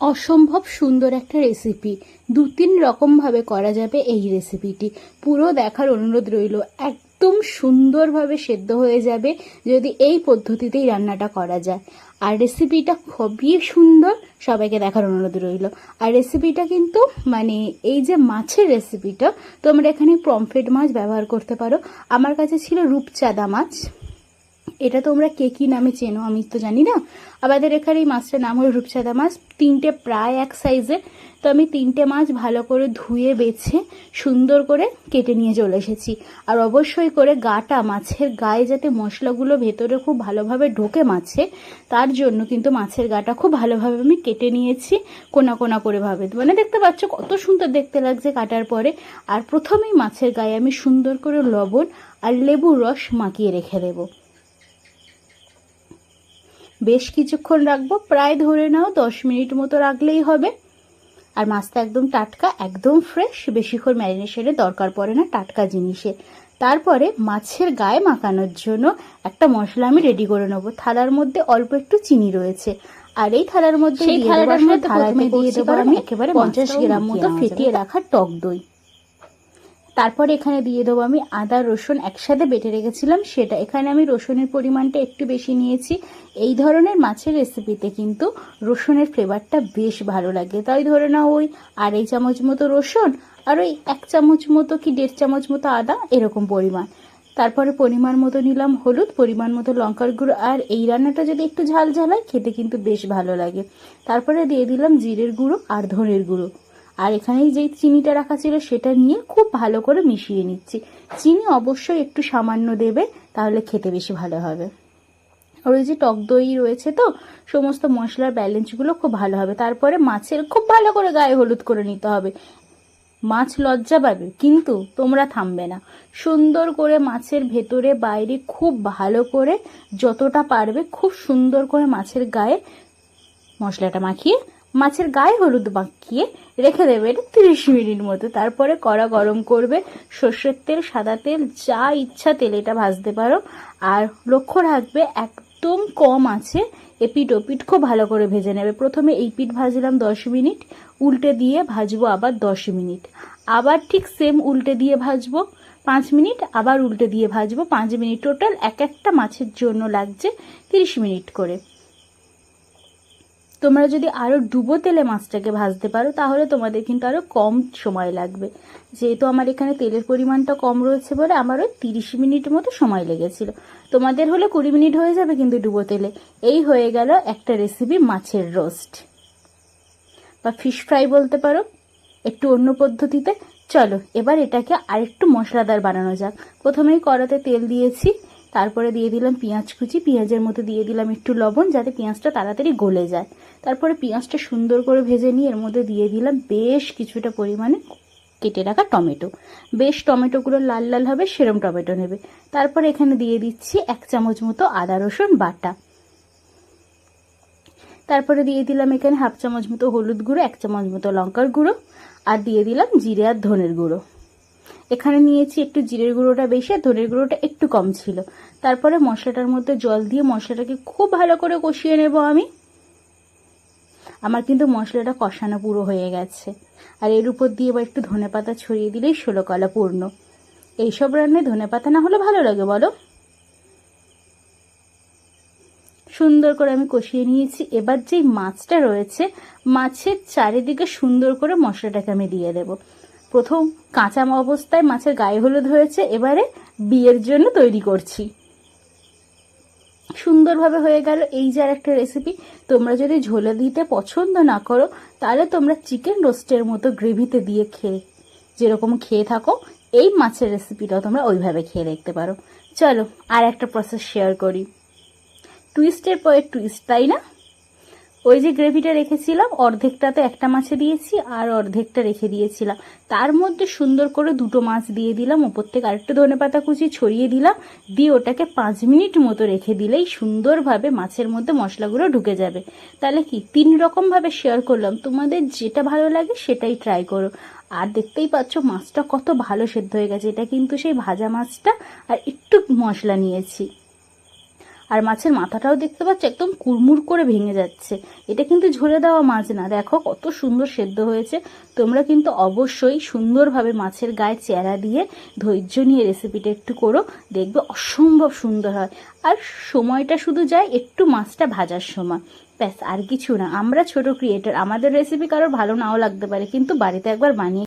অসম্ভব সুন্দর একটা রেসিপি দু তিন রকমভাবে করা যাবে এই রেসিপিটি পুরো দেখার অনুরোধ রইল, একদম সুন্দরভাবে সেদ্ধ হয়ে যাবে যদি এই পদ্ধতিতেই রান্নাটা করা যায়। আর রেসিপিটা খুবই সুন্দর, সবাইকে দেখার অনুরোধ রইল। আর রেসিপিটা কিন্তু মানে এই যে মাছের রেসিপিটা তোমরা এখানে পমফ্রেট মাছ ব্যবহার করতে পারো। আমার কাছে ছিল রূপচাঁদা মাছ। এটা তোমরা কে কী নামে চেনো আমি তো জানি না। আমাদের এখানে এই মাছটার নাম হলো রূপচাঁদা মাছ, তিনটে প্রায় এক সাইজের। তো আমি তিনটে মাছ ভালো করে ধুয়ে, বেছে, সুন্দর করে কেটে নিয়ে চলে এসেছি। আর অবশ্যই করে গাটা মাছের গায়ে যাতে মশলাগুলো ভেতরে খুব ভালোভাবে ঢোকে মাছে, তার জন্য কিন্তু মাছের গাটা খুব ভালোভাবে আমি কেটে নিয়েছি, কোনা কোনা করে ভাবে। মানে দেখতে পাচ্ছ কত সুন্দর দেখতে লাগছে কাটার পরে। আর প্রথমেই মাছের গায়ে আমি সুন্দর করে লবণ আর লেবুর রস মাখিয়ে রেখে দেবো। বেশ কিছুক্ষণ রাখব প্রায় ধরে নাও দশ মিনিট মতো রাখলেই হবে। আর মাছটা একদম টাটকা একদম ফ্রেশ বেশিক্ষণ ম্যারিনেশনের দরকার পড়ে না টাটকা জিনিসে। তারপরে মাছের গায়ে মাখানোর জন্য একটা মশলা আমি রেডি করে নেব। থালার মধ্যে অল্প একটু চিনি রয়েছে। আর এই থালার মধ্যে আসলে মধ্যে দিয়ে দেবো আমি একেবারে পঞ্চাশ গ্রাম মতো ফেটিয়ে রাখা টক দই। তারপরে এখানে দিয়ে দেবো আমি আদা, রসুন একসাথে বেটে রেখেছিলাম, সেটা এখানে আমি রসুনের পরিমাণটা একটু বেশি নিয়েছি। এই ধরনের মাছের রেসিপিতে কিন্তু রসুনের ফ্লেভারটা বেশ ভালো লাগে। তাই ধরে নাও ওই আড়াই চামচ মতো রসুন আর ওই এক চামচ মতো কি দেড় চামচ মতো আদা, এরকম পরিমাণ। তারপরে পরিমাণ মতো নিলাম হলুদ, পরিমাণ মতো লঙ্কার গুঁড়ো আর এই রান্নাটা যদি একটু ঝাল ঝাল হয়, খেতে কিন্তু বেশ ভালো লাগে। তারপরে দিয়ে দিলাম জিরের গুঁড়ো আর ধনের গুঁড়ো। আর এখানে যেই চিনিটা রাখা ছিল সেটা নিয়ে খুব ভালো করে মিশিয়ে নিচ্ছি। চিনি অবশ্যই একটু সামান্য দেবে, তাহলে খেতে বেশি ভালো হবে। আর ওই যে টক দই রয়েছে তো, সমস্ত মশলার ব্যালেন্সগুলো খুব ভালো হবে। তারপরে মাছের খুব ভালো করে গায়ে হলুদ করে নিতে হবে। মাছ লজ্জা পাবে, কিন্তু তোমরা থামবে না। সুন্দর করে মাছের ভেতরে, বাইরে খুব ভালো করে যতটা পারবে খুব সুন্দর করে মাছের গায়ে মশলাটা মাখিয়ে মাছের গায়ে হলুদ মাখিয়ে রেখে দেবে এটা তিরিশ মিনিট মতো। তারপরে কড়া গরম করবে সর্ষের তেল, সাদা তেল, যা ইচ্ছা তেল এটা ভাজতে পারো। আর লক্ষ্য রাখবে, একদম কম আছে এপিট ওপিট খুব ভালো করে ভেজে নেবে। প্রথমে এই পিঠ ভাজলাম দশ মিনিট। উল্টে দিয়ে ভাজবো আবার দশ মিনিট। আবার ঠিক সেম উল্টে দিয়ে ভাজবো পাঁচ মিনিট। আবার উল্টে দিয়ে ভাজবো পাঁচ মিনিট। টোটাল এক একটা মাছের জন্য লাগছে তিরিশ মিনিট করে। তোমরা যদি আরও ডুবো তেলে মাছটাকে ভাজতে পারো, তাহলে তোমাদের কিন্তু আরও কম সময় লাগবে। যেহেতু আমার এখানে তেলের পরিমাণটা কম রয়েছে বলে আমার ওই তিরিশ মিনিট মতো সময় লেগেছিল। তোমাদের হলে কুড়ি মিনিট হয়ে যাবে কিন্তু ডুবো তেলে। এই হয়ে গেল একটা রেসিপি মাছের রোস্ট বা ফিশ ফ্রাই বলতে পারো, একটু অন্য পদ্ধতিতে। চলো, এবার এটাকে আরেকটু মশলাদার বানানো যাক। প্রথমেই কড়াতে তেল দিয়েছি। তারপরে দিয়ে দিলাম পেঁয়াজ কুচি, পেঁয়াজের মধ্যে দিয়ে দিলাম একটু লবণ যাতে পেঁয়াজটা তাড়াতাড়ি গলে যায়। তারপরে পেঁয়াজটা সুন্দর করে ভেজে নিয়ে এর মধ্যে দিয়ে দিলাম বেশ কিছুটা পরিমাণে কেটে রাখা টমেটো। বেশ টমেটোগুলো লাল লাল হবে, সেরম টমেটো নেবে। তারপরে এখানে দিয়ে দিচ্ছি এক চামচ মতো আদা রসুন বাটা। তারপরে দিয়ে দিলাম এখানে হাফ চামচ মতো হলুদ গুঁড়ো, এক চামচ মতো লঙ্কার গুঁড়ো। আর দিয়ে দিলাম জিরে আর ধনের গুঁড়ো। এখানে নিয়েছি একটু জিরের গুঁড়োটা বেশি আর ধনের গুঁড়োটা একটু কম ছিল। তারপরে মশলাটার মধ্যে জল দিয়ে মশলাটাকে খুব ভালো করে কষিয়ে নেব আমি। আমার কিন্তু মশলাটা কষানো পুরো হয়ে গেছে। আর এর উপর দিয়ে এবার একটু ধনে পাতা ছড়িয়ে দিলেই ষোলো কলা পূর্ণ। এইসব রান্নায় ধনে পাতা না হলে ভালো লাগে, বলো? সুন্দর করে আমি কষিয়ে নিয়েছি। এবার যেই মাছটা রয়েছে, মাছের চারিদিকে সুন্দর করে মশলাটাকে আমি দিয়ে দেব। প্রথম কাঁচা অবস্থায় মাছের গায়ে হলুদ হয়েছে, এবারে বিয়ের জন্য তৈরি করছি। সুন্দরভাবে হয়ে গেল এই যে আর একটা রেসিপি তোমরা যদি ঝোলে দিতে পছন্দ না করো, তাহলে তোমরা চিকেন রোস্টের মতো গ্রেভিতে দিয়ে খেয়ে, যেরকম খেয়ে থাকো, এই মাছের রেসিপিটাও তোমরা ওইভাবে খেয়ে দেখতে পারো। চলো আর একটা প্রসেস শেয়ার করি। টুইস্টের পরে টুইস্ট তাই না? ওই যে গ্রেভিটা রেখেছিলাম, অর্ধেকটাতে একটা মাছে দিয়েছি আর অর্ধেকটা রেখে দিয়েছিলাম। তার মধ্যে সুন্দর করে দুটো মাছ দিয়ে দিলাম, ওপর থেকে আরেকটু ধনে পাতা কুচি ছড়িয়ে দিলাম, দিয়ে ওটাকে পাঁচ মিনিট মতো রেখে দিলেই সুন্দরভাবে মাছের মধ্যে মশলাগুলো ঢুকে যাবে। তাহলে কি, তিন রকমভাবে শেয়ার করলাম। তোমাদের যেটা ভালো লাগে সেটাই ট্রাই করো। আর দেখতেই পাচ্ছ মাছটা কত ভালো সেদ্ধ হয়ে গেছে, এটা কিন্তু সেই ভাজা মাছটা আর একটু মশলা নিয়েছি। আর মাছের মাথাটাও দেখতে পাচ্ছ, একদম কুড়মুড় করে ভেঙে যাচ্ছে। এটা কিন্তু ঝরে দেওয়া মাছ না। দেখো কত সুন্দর সেদ্ধ হয়েছে। তোমরা কিন্তু অবশ্যই সুন্দরভাবে মাছের গায়ে চেরা দিয়ে ধৈর্য নিয়ে রেসিপিটা একটু করো। দেখবে অসম্ভব সুন্দর হয়। আর সময়টা শুধু যায় একটু মাছটা ভাজার সময়। ব্যাস, আর কিছু না। আমরা ছোট ক্রিয়েটার আমাদের রেসিপি কারোর ভালো নাও লাগতে পারে, কিন্তু বাড়িতে একবার বানিয়ে